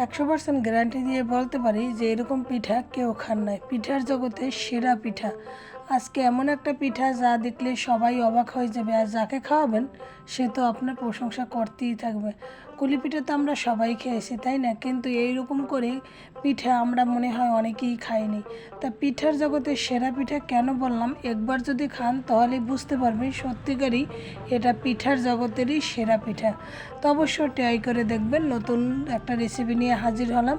একশো percent guarantee দিয়ে বলতে পারি যে এরকম পিঠা কেউ খান নাই। পিঠার জগতে সেরা পিঠা। আজকে এমন একটা পিঠা যা দেখলে সবাই অবাক হয়ে যাবে, আর যাকে খাওয়াবেন সে তো আপনার প্রশংসা করতেই থাকবে। কুলি পিঠা তো আমরা সবাই খেয়েছি, তাই না? কিন্তু এইরকম করে পিঠা আমরা মনে হয় অনেকেই খাইনি। তা পিঠার জগতে সেরা পিঠা কেন বললাম? একবার যদি খান তাহলে বুঝতে পারবেন সত্যিকারই এটা পিঠার জগতেরই সেরা পিঠা। তো অবশ্যই ট্রাই করে দেখবেন, নতুন একটা রেসিপি নিয়ে হাজির হলাম।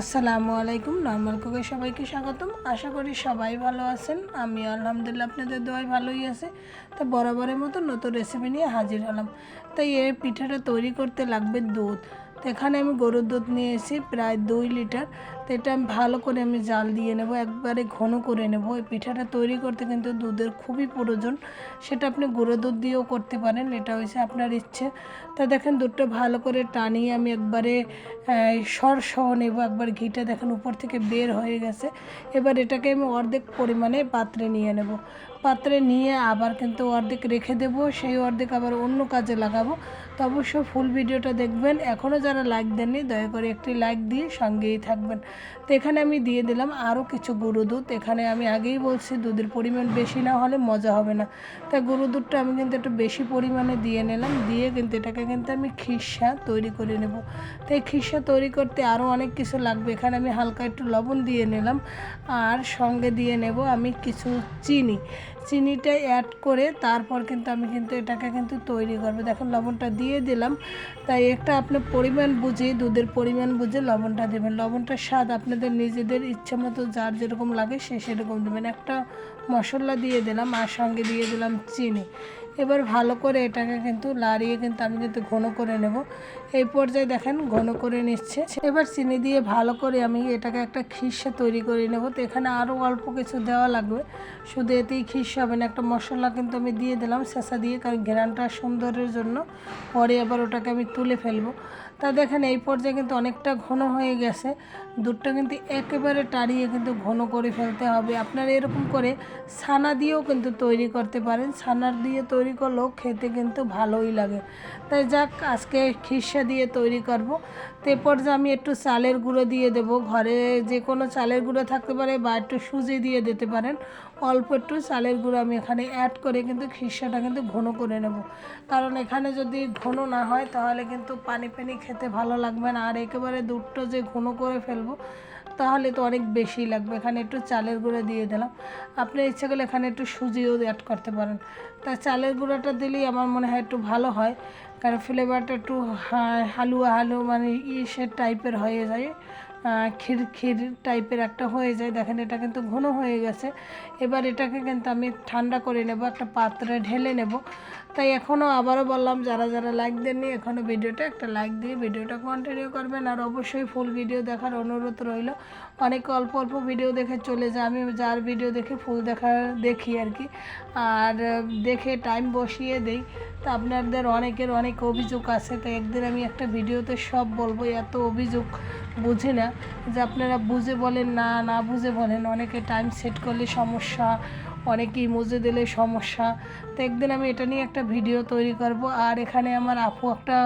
আসসালামু আলাইকুম, নর্মাল কুকে সবাইকে স্বাগতম। আশা করি সবাই ভালো আছেন। আমি আলহামদুলিল্লাহ আপনাদের দোয়াই ভালোই আছে। তো বরাবরের মতো নতুন রেসিপি নিয়ে হাজির হলাম। তাই এই পিঠাটা তৈরি করতে লাগবে দুধ। তো এখানে আমি গরুর দুধ নিয়ে এসেছি প্রায় দুই লিটার। তো এটা আমি ভালো করে আমি জাল দিয়ে নেব, একবারে ঘন করে নেব। এই পিঠাটা তৈরি করতে কিন্তু দুধের খুবই প্রয়োজন। সেটা আপনি গুঁড়ো দুধ দিয়েও করতে পারেন, এটা হয়েছে আপনার ইচ্ছে। তা দেখেন দুধটা ভালো করে টানিয়ে আমি একবারে সর সহ নেব, একবার ঘিটা দেখেন উপর থেকে বের হয়ে গেছে। এবার এটাকে আমি অর্ধেক পরিমাণে পাত্রে নিয়ে নেব। পাত্রে নিয়ে আবার কিন্তু অর্ধেক রেখে দেব, সেই অর্ধেক আবার অন্য কাজে লাগাবো। তো অবশ্যই ফুল ভিডিওটা দেখবেন। এখনও যারা লাইক দেননি, দয়া করে একটি লাইক দিয়ে সঙ্গেই থাকবেন। তো এখানে আমি দিয়ে দিলাম আরও কিছু গরু দুধ। এখানে আমি আগেই বলছি, দুধের পরিমাণ বেশি না হলে মজা হবে না। তাই গরু দুধটা আমি কিন্তু একটু বেশি পরিমাণে দিয়ে নিলাম। দিয়ে কিন্তু এটাকে কিন্তু আমি খিসা তৈরি করে নেব। তো এই খিসা তৈরি করতে আরও অনেক কিছু লাগবে। এখানে আমি হালকা একটু লবণ দিয়ে নিলাম। আর সঙ্গে দিয়ে নেব আমি কিছু চিনি। চিনিটা অ্যাড করে তারপর কিন্তু আমি কিন্তু এটাকে কিন্তু তৈরি করব। দেখুন লবণটা দিয়ে দিলাম। তাই একটা আপনার পরিমাণ বুঝে, দুধের পরিমাণ বুঝে লবণটা দেবেন। লবণটার স্বাদ আপনাদের নিজেদের ইচ্ছা মতো যার যেরকম লাগে সে সেরকম দেবেন। একটা মশলা দিয়ে দিলাম আর সঙ্গে দিয়ে দিলাম চিনি। এবার ভালো করে এটাকে কিন্তু লাড়িয়ে কিন্তু আমি কিন্তু ঘন করে নেব। এই পর্যায়ে দেখেন ঘন করে নিচ্ছে। এবার চিনি দিয়ে ভালো করে আমি এটাকে একটা খিসা তৈরি করে নেব। তো এখানে আরও অল্প কিছু দেওয়া লাগবে। শুধু এতেই খিস হবে না, একটা মশলা কিন্তু আমি দিয়ে দিলাম শেষা দিয়ে, কারণ ঘেরানটা সুন্দরের জন্য। পরে আবার ওটাকে আমি তুলে ফেলব। তা দেখেন এই পর্যায়ে কিন্তু অনেকটা ঘন হয়ে গেছে। দুধটা কিন্তু একেবারে টাড়িয়ে কিন্তু ঘন করে ফেলতে হবে। আপনারা এরকম করে ছানা দিয়েও কিন্তু তৈরি করতে পারেন। ছানার দিয়ে তৈরি করলেও খেতে কিন্তু ভালোই লাগে। তাই যাক, আজকে খিসা দিয়ে তৈরি করব। তো এ পর্যায়ে আমি একটু চালের গুঁড়ো দিয়ে দেব। ঘরে যে কোনো চালের গুঁড়ো থাকতে পারে বা একটু সুজি দিয়ে দিতে পারেন। অল্প একটু চালের গুঁড়ো আমি এখানে অ্যাড করে কিন্তু খিসাটা কিন্তু ঘন করে নেব। কারণ এখানে যদি ঘন না হয়, তাহলে কিন্তু পানি পানি খেতে ভালো লাগবে না। আর একেবারে দুধটা যে ঘন করে ফেলব তাহলে তো অনেক বেশি লাগবে। এখানে একটু চালের গুঁড়ো দিয়ে দিলাম। আপনার ইচ্ছে করলে এখানে একটু সুজিও অ্যাড করতে পারেন। তা চালের গুঁড়োটা দিলেই আমার মনে হয় একটু ভালো হয়। কারণ ফ্লেভারটা একটু হালুয়া হালুয়া মানে ইসের টাইপের হয়ে যায়। ক্ষীর ক্ষীর টাইপের একটা হয়ে যায়। দেখেন এটা কিন্তু ঘন হয়ে গেছে। এবার এটাকে কিন্তু আমি ঠান্ডা করে নেব, একটা পাত্রে ঢেলে নেব। তাই এখনও আবারও বললাম, যারা যারা লাইক দেননি এখনও ভিডিওটা একটা লাইক দিয়ে ভিডিওটা কন্টিনিউ করবেন। আর অবশ্যই ফুল ভিডিও দেখার অনুরোধ রইল। অনেক অল্প অল্প ভিডিও দেখে চলে যায় আমি যার ভিডিও দেখে ফুল দেখা দেখি আর কি। আর দেখে টাইম বসিয়ে দেই। তা আপনাদের অনেকের অনেক অভিযোগ আছে তো একদিন আমি একটা ভিডিওতে সব বলব, এত অভিযোগ বুঝি না যে আপনারা বুঝে বলেন, না না বুঝে বলেন। অনেকে টাইম সেট করলে সমস্যা অনেকেই মুজে দিলে সমস্যা। তো একদিন আমি এটা নিয়ে একটা ভিডিও তৈরি করব। আর এখানে আমার আপু একটা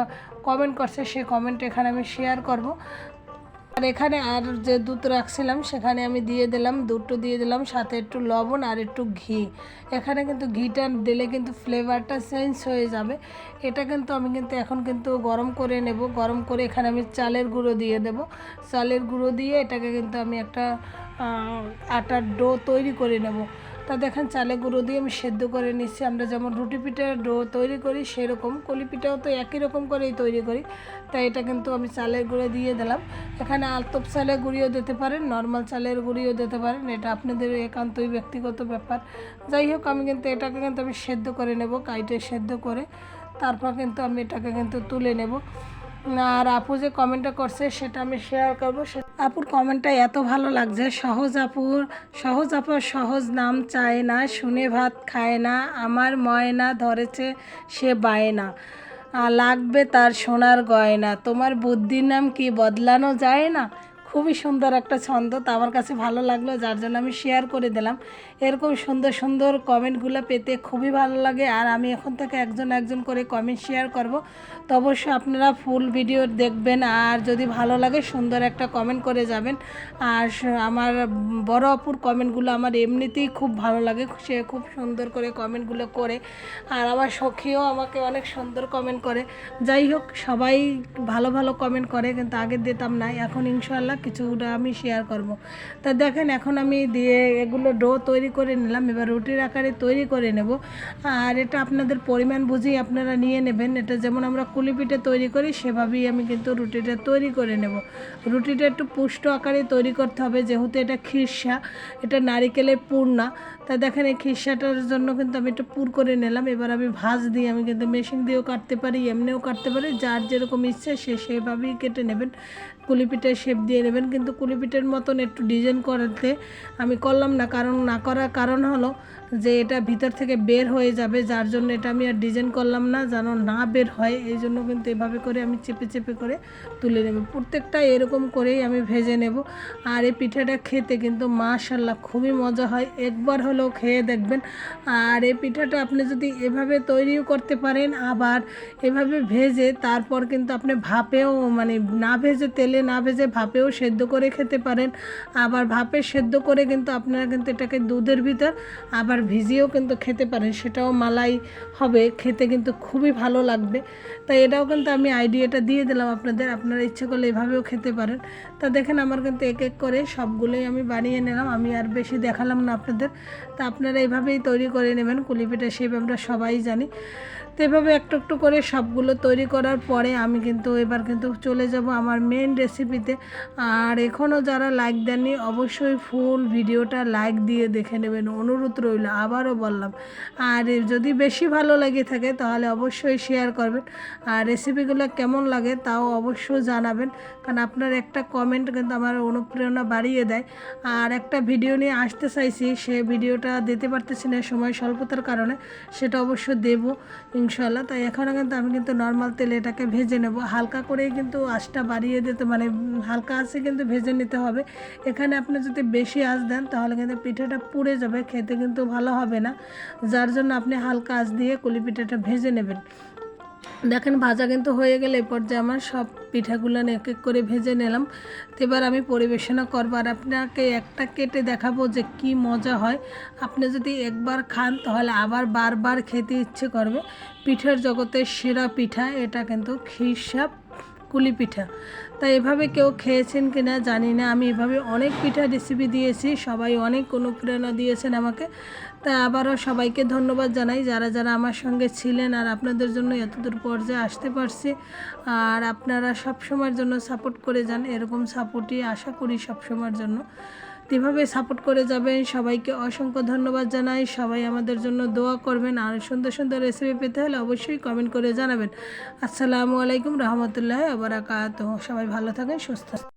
কমেন্ট করছে, সে কমেন্ট এখানে আমি শেয়ার করব। আর এখানে আর যে দুধ রাখছিলাম, সেখানে আমি দিয়ে দিলাম, দুধটা দিয়ে দিলাম, সাথে একটু লবণ আর একটু ঘি। এখানে কিন্তু ঘিটা দিলে কিন্তু ফ্লেভারটা চেঞ্জ হয়ে যাবে। এটা কিন্তু আমি কিন্তু এখন কিন্তু গরম করে নেব। গরম করে এখানে আমি চালের গুঁড়ো দিয়ে দেব। চালের গুঁড়ো দিয়ে এটাকে কিন্তু আমি একটা আটার ডো তৈরি করে নেব। তা দেখেন, চালে গুঁড়ো দিয়ে আমি সেদ্ধ করে নিচ্ছি। আমরা যেমন রুটি পিঠার ডো তৈরি করি, সেরকম কলি পিঠাও তো একই রকম করেই তৈরি করি। তাই এটা কিন্তু আমি চালের গুঁড়ো দিয়ে দিলাম। এখানে আলতপ চালের গুঁড়িও দিতে পারেন, নর্মাল চালের গুঁড়িও দিতে পারেন। এটা আপনাদের একান্তই ব্যক্তিগত ব্যাপার। যাই হোক, আমি কিন্তু এটাকে কিন্তু আমি সেদ্ধ করে নেব, কাইটে সেদ্ধ করে। তারপর কিন্তু আমি এটাকে কিন্তু তুলে নেব। আর আপু যে কমেন্টটা করছে, সেটা আমি শেয়ার করব। আপুর কমেন্টটা এত ভালো লাগছে। সহজ আপুর সহজ আপুর সহজ নাম চায় না, শুনে ভাত খায় না, আমার ময়না ধরেছে, সে বায় না। লাগবে তার সোনার গয়না। তোমার বুদ্ধির নাম কি বদলানো যায় না? খুবই সুন্দর একটা ছন্দ, তো আমার কাছে ভালো লাগল, যার জন্য আমি শেয়ার করে দিলাম। এরকম সুন্দর সুন্দর কমেন্টগুলো পেতে খুবই ভালো লাগে, আর আমি এখন থেকে একজন একজন করে কমেন্ট শেয়ার করব। তো অবশ্যই আপনারা ফুল ভিডিও দেখবেন, আর যদি ভালো লাগে সুন্দর একটা কমেন্ট করে যাবেন। আর আমার বড় অপুর কমেন্টগুলো আমার এমনিতেই খুব ভালো লাগে, সে খুব সুন্দর করে কমেন্টগুলো করে, আর আমার সখীও আমাকে অনেক সুন্দর কমেন্ট করে। যাই হোক, সবাই ভালো ভালো কমেন্ট করে, কিন্তু আগে দিতাম না, এখন ইনশাল্লাহ কিছুটা আমি শেয়ার করব। তা দেখেন, এখন আমি দিয়ে এগুলো ডো তৈরি করে নিলাম, এবার রুটির আকারে তৈরি করে নেব। আর এটা আপনাদের পরিমাণ বুঝেই আপনারা নিয়ে নেবেন। এটা যেমন আমরা কুলিপিঠে তৈরি করি, সেভাবেই আমি কিন্তু রুটিটা তৈরি করে নেব। রুটিটা একটু পুষ্ট আকারে তৈরি করতে হবে, যেহেতু এটা খিরসা, এটা নারিকেলের পুর না তা দেখেন এই খিসাটার জন্য কিন্তু আমি একটু পুর করে নিলাম। এবার আমি ভাজ দিয়ে আমি কিন্তু মেশিন দিয়েও কাটতে পারি, এমনিও কাটতে পারি। যার যেরকম ইচ্ছে সে সেভাবেই কেটে নেবেন। কুলি পিঠের শেপ দিয়ে নেবেন। কিন্তু কুলি পিঠের মতন একটু ডিজাইন করাতে আমি করলাম না। কারণ না করার কারণ হলো যে এটা ভিতর থেকে বের হয়ে যাবে, যার জন্য এটা আমি আর ডিজাইন করলাম না, যেন না বের হয়, এই জন্য কিন্তু এভাবে করে আমি চেপে চেপে করে তুলে নেব। প্রত্যেকটা এরকম করেই আমি ভেজে নেব। আর এই পিঠাটা খেতে কিন্তু মাশাল্লাহ খুবই মজা হয়। একবার হলেও খেয়ে দেখবেন। আর এই পিঠাটা আপনি যদি এভাবে তৈরিও করতে পারেন, আবার এভাবে ভেজে তারপর কিন্তু আপনি ভাপেও মানে না ভেজে তেলে না ভেজে ভাপেও সেদ্ধ করে খেতে পারেন। আবার ভাপে সেদ্ধ করে কিন্তু আপনারা কিন্তু এটাকে দুধের ভিতর, আবার ভিজিয়েও কিন্তু খেতে পারেন, সেটাও মালাই হবে, খেতে কিন্তু খুবই ভালো লাগবে। তাই এটাও কিন্তু আমি আইডিয়াটা দিয়ে দিলাম আপনাদের, আপনারা ইচ্ছে করলে এভাবেও খেতে পারেন। তা দেখেন আমার কিন্তু এক এক করে সবগুলোই আমি বানিয়ে নিলাম, আমি আর বেশি দেখালাম না আপনাদের। তা আপনারা এইভাবেই তৈরি করে নেবেন, কুলিপিঠা সেভাবে আমরা সবাই জানি। তো এভাবে একটু একটু করে সবগুলো তৈরি করার পরে আমি কিন্তু এবার কিন্তু চলে যাব আমার মেন রেসিপিতে আর এখনও যারা লাইক দেননি, অবশ্যই ফুল ভিডিওটা লাইক দিয়ে দেখে নেবেন। অনুরোধ রইল, আবারও বললাম। আর যদি বেশি ভালো লেগে থাকে, তাহলে অবশ্যই শেয়ার করবেন। আর রেসিপিগুলো কেমন লাগে, তাও অবশ্যই জানাবেন। কারণ আপনার একটা কমেন্ট কিন্তু আমার অনুপ্রেরণা বাড়িয়ে দেয়। আর একটা ভিডিও নিয়ে আসতে চাইছি, সে ভিডিওটা দিতে পারতেছি না, সময় স্বল্পতার কারণে। সেটা অবশ্য দেবো। ইনশাল্লাহ তাই এখনও কিন্তু আমি কিন্তু নর্মাল তেলে এটাকে ভেজে নেব। হালকা করেই কিন্তু আঁচটা বাড়িয়ে দিতে মানে হালকা আঁচে কিন্তু ভেজে নিতে হবে। এখানে আপনি যদি বেশি আঁচ দেন, তাহলে কিন্তু পিঠাটা পুড়ে যাবে, খেতে কিন্তু ভালো হবে না। যার জন্য আপনি হালকা আঁচ দিয়ে কুলি পিঠাটা ভেজে নেবেন। দেখেন, ভাজা কিন্তু হয়ে গেলে এরপর যে আমার সব পিঠাগুলো এক এক করে ভেজে নিলাম। এবার আমি পরিবেশনা করব আর আপনাকে একটা কেটে দেখাবো যে কি মজা হয়। আপনি যদি একবার খান, তাহলে আবার বারবার খেতে ইচ্ছে করবে। পিঠার জগতের সেরা পিঠা, এটা কিন্তু খিরসাপ কুলি পিঠা। তা এভাবে কেউ খেয়েছেন কি না জানি না। আমি এভাবে অনেক পিঠা রেসিপি দিয়েছি। সবাই অনেক অনুপ্রেরণা দিয়েছেন আমাকে। তা আবারও সবাইকে ধন্যবাদ জানাই। যারা যারা আমার সঙ্গে ছিলেন আর আপনাদের জন্য এতদূর পর্যায়ে আসতে পারছি আর আপনারা সবসময়ের জন্য সাপোর্ট করে যান, এরকম সাপোর্টই আশা করি সবসময়ের জন্য। এভাবে সাপোর্ট করে যাবেন। সবাইকে অসংখ্য ধন্যবাদ জানাই। সবাই আমাদের জন্য দোয়া করবেন। আর সুন্দর সুন্দর রেসিপি পেতে হলে অবশ্যই কমেন্ট করে জানাবেন। আসসালামু আলাইকুম রহমতুল্লাহ আবরাকাত সবাই ভালো থাকেন, সুস্থ